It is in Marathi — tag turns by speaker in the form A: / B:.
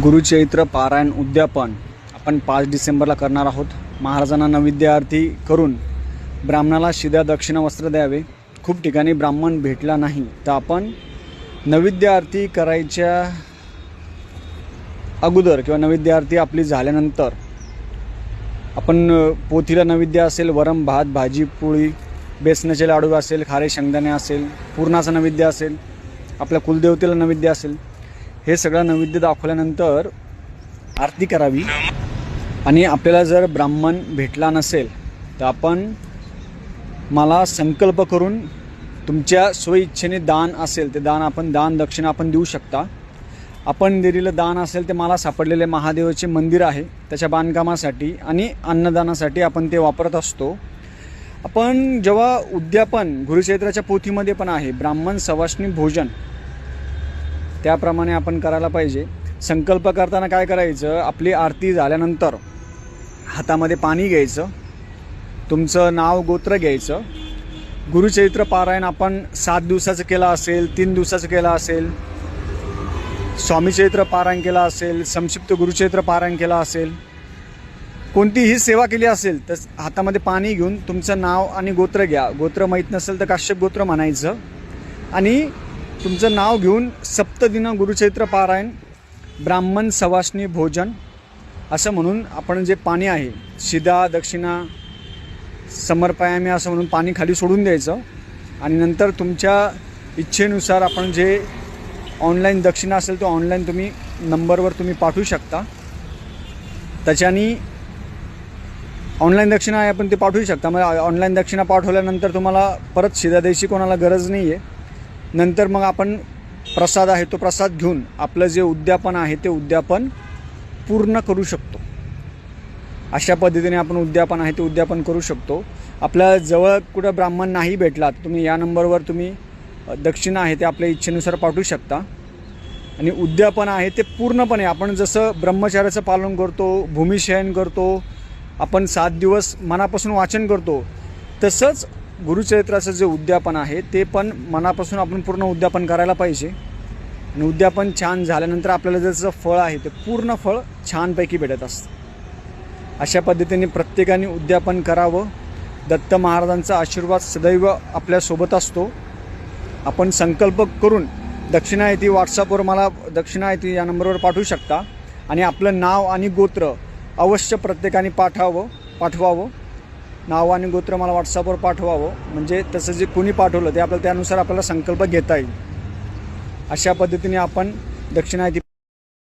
A: गुरुचैत्र पारायण उद्यापन आपण पाच डिसेंबरला करणार आहोत. महाराजांना नैवेद्य आरती करून ब्राह्मणाला शिद्या दक्षिणा वस्त्र द्यावे. खूप ठिकाणी ब्राह्मण भेटला नाही. तर आपण नैवेद्य आरती करायच्या अगोदर किंवा नैवेद्य आरती आपली झाल्यानंतर आपण पोथीला नैवेद्य असेल वरम भात भाजी पोळी बेसनाचे लाडू असेल खारे शेंगदाणे असेल पूर्णाचं नैवेद्य असेल आपल्या कुलदेवतेला नैवेद्य असेल हे सगळं नैवेद्य दाखवल्यानंतर आरती करावी. आणि आपल्याला जर ब्राह्मण भेटला नसेल तर आपण मला संकल्प करून तुमच्या स्वइच्छेने दान असेल ते दान आपण दान दक्षिणा आपण देऊ शकता. आपण दिलेलं दान असेल ते मला सापडलेले महादेवाचे मंदिर आहे त्याच्या बांधकामासाठी आणि अन्नदानासाठी आपण ते वापरत असतो. आपण जेव्हा उद्यापन गुरुचैत्राच्या पोथीमध्ये पण आहे ब्राह्मण सवाष्णी भोजन त्याप्रमाणे आपण करायला पाहिजे. संकल्प करताना काय करायचं आपली आरती झाल्यानंतर हातामध्ये पाणी घ्यायचं तुमचं नाव गोत्र घ्यायचं. गुरुचरित्र पारायण आपण सात दिवसाचं केलं असेल तीन दिवसाचं केलं असेल स्वामीचरित्र पारायण केलं असेल संक्षिप्त गुरुचैत्र पारायण केलं असेल कोणतीही सेवा केली असेल तर हातामध्ये पाणी घेऊन तुमचं नाव आणि गोत्र घ्या. गोत्र माहीत नसेल तर काश्यप गोत्र म्हणायचं. आणि तुमचं नाव घेऊन सप्तदिन गुरुचैत्र पारायण ब्राह्मण सवासनी भोजन असं म्हणून आपण जे पाणी आहे शिदा दक्षिणा समर्पयामी असं म्हणून पाणी खाली सोडून द्यायचं. आणि नंतर तुमच्या इच्छेनुसार आपण जे ऑनलाईन दक्षिणा असेल तो ऑनलाईन तुम्ही नंबरवर तुम्ही पाठवू शकता. त्याच्यानी ऑनलाईन दक्षिणा आहे आपण ते पाठवू शकता. मग ऑनलाईन दक्षिणा पाठवल्यानंतर तुम्हाला परत शिदा द्यायची कोणाला गरज नाही आहे नंतर मग आपण प्रसाद आहे तो प्रसाद घेऊन आपलं जे उद्यापन आहे ते उद्यापन पूर्ण करू शकतो. अशा पद्धतीने आपण उद्यापन आहे ते उद्यापन करू शकतो. आपल्या जवळ कुठं ब्राह्मण नाही भेटला तर तुम्ही या नंबरवर तुम्ही दक्षिणा आहे ते आपल्या इच्छेनुसार पाठवू शकता. आणि उद्यापन आहे ते पूर्णपणे आपण जसं ब्रह्मचार्याचं पालन करतो भूमिशयन करतो आपण सात दिवस मनापासून वाचन करतो तसंच गुरुचरित्राचं जे उद्यापन आहे ते पण मनापासून आपण पूर्ण उद्यापन करायला पाहिजे. आणि उद्यापन छान झाल्यानंतर आपल्याला जसं फळ आहे ते पूर्ण फळ छानपैकी भेटत असतं. अशा पद्धतीने प्रत्येकाने उद्यापन करावं. दत्त महाराजांचा आशीर्वाद सदैव आपल्यासोबत असतो. आपण संकल्प करून दक्षिणा येथे व्हॉट्सअपवर मला दक्षिणा येथे या नंबरवर पाठवू शकता. आणि आपलं नाव आणि गोत्र अवश्य प्रत्येकाने पाठवावं पाठवावं. नाव आणि गोत्र मला व्हॉट्सअपवर पाठवावं. म्हणजे तसं जे कोणी पाठवलं ते आपल्याला त्यानुसार आपल्याला संकल्प घेता येईल. अशा पद्धतीने आपण दक्षिणायती